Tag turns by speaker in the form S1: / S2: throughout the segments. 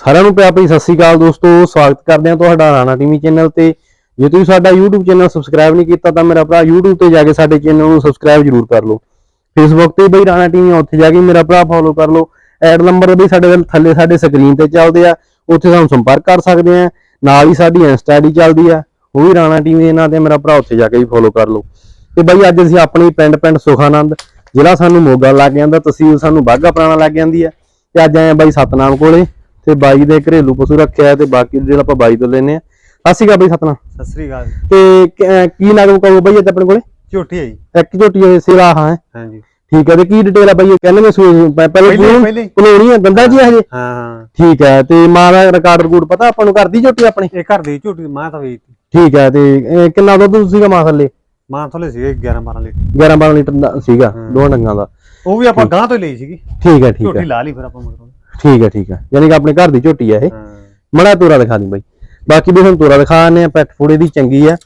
S1: ਸਾਰਿਆਂ ਨੂੰ ਪਿਆਰ ਭਰੀ ਸਤਿ ਸ੍ਰੀ ਅਕਾਲ ਦੋਸਤੋ, ਸਵਾਗਤ ਕਰਦੇ ਹਾਂ ਤੁਹਾਡਾ ਰਾਣਾ ਟੀਵੀ ਚੈਨਲ ਤੇ। ਜੇ ਤੁਸੀਂ ਸਾਡਾ YouTube ਚੈਨਲ ਸਬਸਕ੍ਰਾਈਬ ਨਹੀਂ ਕੀਤਾ ਤਾਂ ਮੇਰਾ ਭਰਾ YouTube ਤੇ ਜਾ ਕੇ ਸਾਡੇ ਚੈਨਲ ਨੂੰ ਸਬਸਕ੍ਰਾਈਬ ਜਰੂਰ ਕਰ ਲਓ। Facebook ਤੇ ਬਈ ਰਾਣਾ ਟੀਵੀ ਉੱਥੇ ਜਾ ਕੇ ਮੇਰਾ ਭਰਾ ਫੋਲੋ ਕਰ ਲਓ। ਐਡ ਨੰਬਰ ਵੀ ਸਾਡੇ ਵੱਲ ਥੱਲੇ ਸਾਡੇ ਸਕਰੀਨ ਤੇ ਚੱਲਦੇ ਆ, ਉੱਥੇ ਸਾਨੂੰ ਸੰਪਰਕ ਕਰ ਸਕਦੇ ਆ। ਨਾਲ ਹੀ ਸਾਡੀ ਇੰਸਟਾ ਆਈਡੀ ਚੱਲਦੀ ਆ, ਉਹ ਵੀ ਰਾਣਾ ਟੀਵੀ ਦੇ ਨਾਂ ਤੇ ਮੇਰਾ ਭਰਾ ਉੱਥੇ ਜਾ ਕੇ ਵੀ ਫੋਲੋ ਕਰ ਲਓ। ਤੇ ਬਈ ਅੱਜ ਅਸੀਂ ਆਪਣੀ ਪਿੰਡ ਪਿੰਡ ਸੁਖਾਨੰਦ, ਜ਼ਿਲ੍ਹਾ ਸਾਨੂੰ ਮੋਗਾ ਲੱਗ ਜਾਂਦਾ, ਤਹਿਸੀਲ ਸਾਨੂੰ ਬਾਗਾ ਪੁਰਾਣਾ ਲੱਗ ਜਾਂਦੀ ਆ। ਤੇ ਅੱਜ ਆਏ ਆ ਬਾਈ ਸਤਨਾਮ ਕੋਲੇ। ਤੇ ਬਾਈ ਦੇ ਘਰੇਲੂ ਪਸ਼ੂ ਰੱਖਿਆ ਤੇ ਬਾਕੀ ਜਿਹੜਾ ਆਪਾਂ ਬਾਈ ਤੋਂ ਲੈਨੇ ਆ ਸਤਿ ਸ਼੍ਰੀ ਅਕਾਲ ਬਾਈ ਸਤਨਾਮ
S2: ਸਤਿ ਸ੍ਰੀ ਅਕਾਲ।
S1: ਤੇ ਕ- ਨਾਮ ਕਹੋ ਬਾਈ ਅੱਜ ਆਪਣੇ ਕੋਲੇ?
S2: ਝੋਟੀ ਹੈ ਜੀ।
S1: ਇੱਕ ਝੋਟੀ ਹੋਏ ਸੇਵਾ ਹਾਂ।
S2: ਹਾਂਜੀ।
S1: ਠੀਕ ਹੈ ਤੇ ਕੀ ਡਿਟੇਲ ਆ ਬਾਈ ਇਹ? ਕਹਿੰਦੇ ਨੇ ਸੂ ਪਹਿਲੇ
S2: ਪਹਿਲੇ- ਪਹਿਲੇ।
S1: ਪੁਲੋਣੀ ਆ ਗੰਦਾ ਜੀ ਹਜੇ
S2: ਹਾਂ ਹਾਂ।
S1: ਠੀਕ ਹੈ ਤੇ ਮਾਂ ਦਾ ਰਿਕਾਰਡ ਰਿਕੂਡ ਪਤਾ ਆਪਾਂ ਨੂੰ ਕਰਦੀ ਝੋਟੀ ਆਪਣੀ?
S2: ਇਹ ਘਰ ਦੀ ਝੋਟੀ ਮਾਂ ਤਾਂ ਵੇਚਤੀ।
S1: ਠੀਕ ਹੈ ਤੇ ਇਹ ਕਿੰਨਾ ਦੁੱਧ ਸੀਗਾ ਮਾਂ ਥੱਲੇ?
S2: ਮਾਂ ਥੋਲੇ ਸੀਗੇ 11 12 ਲੀਟਰ।
S1: 11 12 ਲੀਟਰ ਦਾ ਸੀਗਾ ਦੋ ਡੰਗਾਂ ਦਾ।
S2: ਉਹ ਵੀ ਆਪਾਂ ਗਾਂ ਤੋਂ ਹੀ ਲਈ ਸੀਗੀ।
S1: ਠੀਕ ਹੈ ਠੀਕ ਹੈ।
S2: ਝੋਟੀ ਲਾ ਲਈ ਫਿਰ ਆਪਾਂ ਮਗਰੋਂ।
S1: ਠੀਕ ਹੈ ਠੀਕ ਹੈ। ਯਾਨੀ ਕਿ ਆਪਣੇ ਘਰ ਦੀ ਝੋਟੀ ਹੈ ਇਹ। ਮੜਾ ਤੋਰਾ ਦਿਖਾ ਦੀ ਬਾਈ। ਬਾਕੀ ਵੀ ਹੁਣ ਤੋਰਾ ਦਿਖਾ ਆਨੇ ਆ ਪੈਟ ਫੂੜੇ ਦੀ ਚੰਗੀ ਆ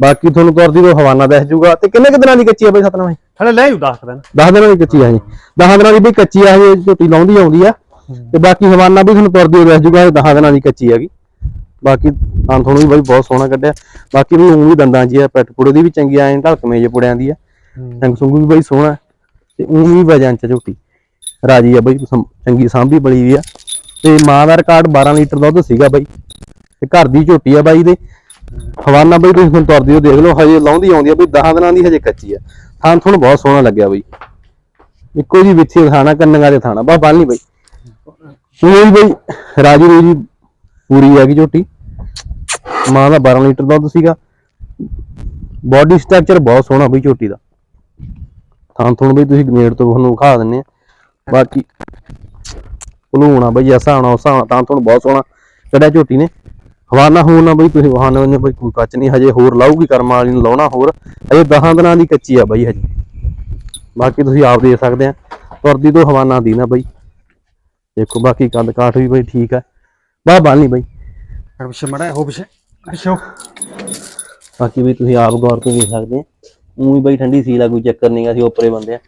S1: ਬਾਕੀ ਤੁਹਾਨੂੰ ਤੁਰਦੀ ਤੋਂ ਹਵਾਨਾ ਦੱਸ ਜੂਗਾ। ਤੇ ਕਿੰਨੇ ਕੁ ਦਿਨਾਂ ਦੀ ਕੱਚੀ ਆ ਬਾਈ ਸਤਨਾਮ
S2: ਹਲੇ ਲੈ ਜੂ ਦੱਸ ਦਿਨ।
S1: 10 ਦਿਨਾਂ ਦੀ ਕੱਚੀ ਆ ਜੀ 10 ਦਿਨਾਂ ਦੀ ਵੀ ਕੱਚੀ ਆ ਇਹ ਝੋਟੀ ਲਾਉਂਦੀ ਆਉਂਦੀ ਆ। ਤੇ ਬਾਕੀ ਹਵਾਨਾ ਵੀ ਤੁਹਾਨੂੰ ਤੁਰਦੀ ਦੱਸ ਜੂਗਾ ਇਹ 10 ਦਿਨਾਂ ਦੀ ਕੱਚੀ ਹੈਗੀ। ਬਾਕੀ ਤਾਂ ਤੁਹਾਨੂੰ ਵੀ ਬਾਈ ਬਹੁਤ ਸੋਹਣਾ ਕੱਢਿਆ। ਬਾਕੀ ਵੀ ਊਂ ਵੀ ਦੰਦਾਂ ਜੀ ਆ ਪੈਟ ਫੂੜੇ ਦੀ ਵੀ ਚੰਗੀ ਆ ਐਂ ਢਲਕਵੇਂ ਜੇ ਪੁੜਿਆਂ ਦੀ ਆ। ਰੰਗ ਸੁੰਗ ਵੀ ਬਾਈ ਸੋਹਣਾ। ਤੇ ਊਂ ਵੀ ਵਜਨ ਚ ਝੋਟੀ। ਰਾਜੀ ਆ ਬਾਈ ਚੰਗੀ ਸਾਂਭੀ ਬਲੀ ਵੀ ਆ। ਤੇ ਮਾਂ ਦਾ ਰਿਕਾਰਡ 12 ਲੀਟਰ ਦੁੱਧ ਸੀਗਾ ਬਾਈ। ਤੇ ਘਰ ਦੀ ਝੋਟੀ ਆ ਬਾਈ ਦੇ। ਹਵਾਨਾ ਬਾਈ, ਤੁਸੀਂ ਹੁਣ ਤੁਰਦੀ ਹੋ, ਦੇਖ ਲਓ, ਹਜੇ ਲਾਉਂਦੀ ਆਉਂਦੀ ਆ ਬਈ 10 ਦਿਨਾਂ ਦੀ ਹਜੇ ਕੱਚੀ ਆ। ਥਾਂ ਤੁਹਾਨੂੰ ਬਹੁਤ ਸੋਹਣਾ ਲੱਗਿਆ ਬਾਈ। ਇੱਕੋ ਜੀ ਵਿੱਚੇ ਥਾਣਾ ਕੰਨਗਾ ਦੇ ਥਾਣਾ ਬਾ ਬੰਨ ਨਹੀਂ ਬਾਈ। ਉਹ ਵੀ ਬਾਈ, ਰਾਜੀ ਰੂਜੀ ਪੂਰੀ ਹੈਗੀ ਝੋਟੀ। ਮਾਂ ਦਾ 12 ਲੀਟਰ ਦੁੱਧ ਸੀਗਾ। ਬਾਡੀ ਸਟਰਕਚਰ ਬਹੁਤ ਸੋਹਣਾ ਬਈ ਝੋਟੀ ਦਾ। ਥਾਂ ਤੁਹਾਨੂੰ ਬਈ ਤੁਸੀਂ ਨੇੜ ਤੋਂ ਤੁਹਾਨੂੰ ਵਿਖਾ ਦਿੰਨੇ ਆ। ਬਾਕੀ ਭਲੂਣਾ ਬਈ ਐਸਾ ਆਉਣਾ ਉਸ ਨਾਲ ਤਾਂ ਤੁਹਾਨੂੰ ਬਹੁਤ ਸੋਹਣਾ ਕੱਢਿਆ ਝੋਟੀ ਨੇ। ਹਵਾਨਾ ਹੋਣ ਬਈ ਤੁਸੀਂ ਹਵਾਨਾ ਨੇ ਬਈ ਕੋਈ ਕੱਚ ਨਹੀਂ ਹਜੇ ਹੋਰ ਲਾਊਗੀ ਕਰਮ ਵਾਲੀ ਨੂੰ ਲਾਉਣਾ ਹੋਰ। ਹਜੇ 10 ਦਿਨਾਂ ਦੀ ਕੱਚੀ ਆ ਬਈ ਹਜੇ। ਬਾਕੀ ਤੁਸੀਂ ਆਪ ਦੇਖ ਸਕਦੇ ਆ ਤੁਰਦੀ ਤੋਂ ਹਵਾਨਾ ਦੀ ਨਾ ਬਈ। ਦੇਖੋ ਬਾਕੀ ਕੰਦ ਕਾਠ ਵੀ ਬਈ ਠੀਕ ਆ। ਬਾ ਬੰਨ ਲਈ ਬਈ।
S2: ਪਿੱਛੇ ਮੜਾ ਹੋ ਪਿੱਛੇ ਹੋ।
S1: ਬਾਕੀ ਵੀ ਤੁਸੀਂ ਆਪ ਗੌਰ ਤੋਂ ਦੇਖ ਸਕਦੇ ਆ। ਉਹ ਵੀ ਬਈ ਠੰਡੀ ਸੀਲ ਆ ਕੋਈ ਚੱਕਰ ਨਹੀਂ ਅਸੀਂ ਉੱਪਰੇ ਬੰਦੇ ਆ।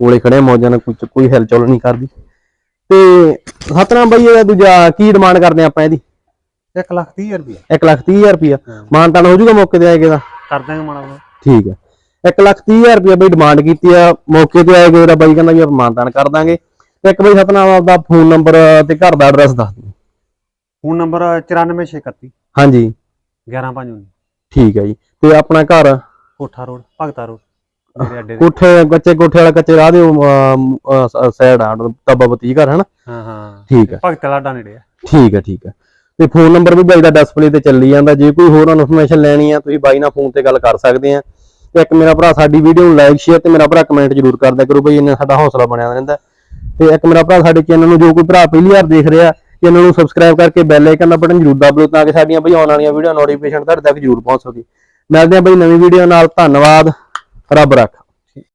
S1: ਕੋਲੇ ਖੜੇ ਮੌਜਾਂ ਨਾਲ ਕੋਈ ਕੋਈ ਹਿਲਚੁਲ ਨਹੀਂ ਕਰਦੀ। ਤੇ ਸਤਨਾਮ ਬਈ ਇਹਦਾ ਦੂਜਾ ਕੀ ਡਿਮਾਂਡ ਕਰਦੇ ਆਪਾਂ ਇਹਦੀ?
S2: ਇੱਕ ਲੱਖ ਤੀਹ ਹਜ਼ਾਰ ਰੁਪਇਆ
S1: 1 ਲੱਖ 30 ਹਜ਼ਾਰ ਰੁਪਇਆ
S2: ਹਾਂ।
S1: ਮਾਨਤਾਨ ਹੋ ਜਾਊਗਾ ਮੌਕੇ ਤੇ ਆਏਗਾ ਦਾ
S2: ਕਰ ਦਾਂਗੇ ਮੋਟਾ।
S1: ਠੀਕ ਹੈ 1 ਲੱਖ 30 ਹਜ਼ਾਰ ਰੁਪਇਆ ਬਈ ਡਿਮਾਂਡ ਕੀਤੀ ਆ ਮੌਕੇ ਤੇ ਆਏਗਾ ਉਹਦਾ ਬਾਈ ਕਹਿੰਦਾ ਵੀ ਆਪਾਂ ਮਾਨਤਾਨ ਕਰ ਦਾਂਗੇ। ਤੇ ਇੱਕ ਬਈ ਸਤਨਾਮ ਆਪਦਾ ਫੋਨ ਨੰਬਰ ਤੇ ਘਰ ਦਾ ਐਡਰੈਸ ਦੱਸ ਦਿਓ।
S2: ਫੋਨ ਨੰਬਰ 94631
S1: ਹਾਂਜੀ।
S2: 11519
S1: ਠੀਕ ਹੈ ਜੀ। ਤੇ ਆਪਣਾ ਘਰ?
S2: ਕੋਠਾ ਰੋਡ ਭਗਤਾ ਰੋਡ। ਮੇਰੇ ਅੱਡੇ ਦੇ
S1: ਕੋਠੇ ਕੱਚੇ ਕੋਠੇ ਵਾਲਾ ਕੱਚੇ ਰਾਹ ਦੇ ਸਾਈਡ ਆ ਤੱਬਾ ਬਤੀ ਘਰ ਹੈ ਨਾ
S2: ਹਾਂ ਹਾਂ।
S1: ਠੀਕ ਹੈ
S2: ਭਗਤ ਲਾਡਾ ਨੇੜੇ ਆ।
S1: ਠੀਕ ਹੈ ਠੀਕ ਹੈ ਤੇ ਫੋਨ ਨੰਬਰ ਵੀ ਬਾਈ ਦਾ ਡਿਸਪਲੇ ਤੇ ਚੱਲੀ ਜਾਂਦਾ। ਜੇ ਕੋਈ ਹੋਰ ਇਨਫੋਰਮੇਸ਼ਨ ਲੈਣੀ ਆ ਤੁਸੀਂ ਬਾਈ ਨਾਲ ਫੋਨ ਤੇ ਗੱਲ ਕਰ ਸਕਦੇ ਆ। ਤੇ ਇੱਕ ਮੇਰਾ ਭਰਾ ਸਾਡੀ ਵੀਡੀਓ ਨੂੰ ਲਾਈਕ ਸ਼ੇਅਰ ਤੇ ਮੇਰਾ ਭਰਾ ਕਮੈਂਟ ਜ਼ਰੂਰ ਕਰਦਾ ਕਰੋ ਬਈ ਇਹਨਾਂ ਸਾਡਾ ਹੌਸਲਾ ਬਣਿਆ ਰਹਿੰਦਾ। ਤੇ ਇੱਕ ਮੇਰਾ ਭਰਾ ਸਾਡੇ ਚੈਨਲ ਨੂੰ ਜੋ ਕੋਈ ਭਰਾ ਪਹਿਲੀ ਵਾਰ ਦੇਖ ਰਿਹਾ ਚੈਨਲ ਨੂੰ ਸਬਸਕ੍ਰਾਈਬ ਕਰਕੇ ਬੈਲ ਆਈਕਨ ਦਾ ਬਟਨ ਜ਼ਰੂਰ ਦਬਾ ਦਿਓ ਤਾਂ ਕਿ ਸਾਡੀਆਂ ਬਈ ਆਉਣ ਵਾਲੀਆਂ ਵੀਡੀਓ ਨੋਟੀਫਿਕੇਸ਼ਨ ਤੁਹਾਡੇ ਤੱਕ ਜ਼ਰੂਰ ਪਹੁੰਚ ਸਕੇ। ਮਿਲਦੇ ਆ ਬਈ ਨਵੀਂ ਵੀਡੀਓ ਨਾਲ। ਧੰਨਵਾਦ। ਰੱਬ ਰੱਖ।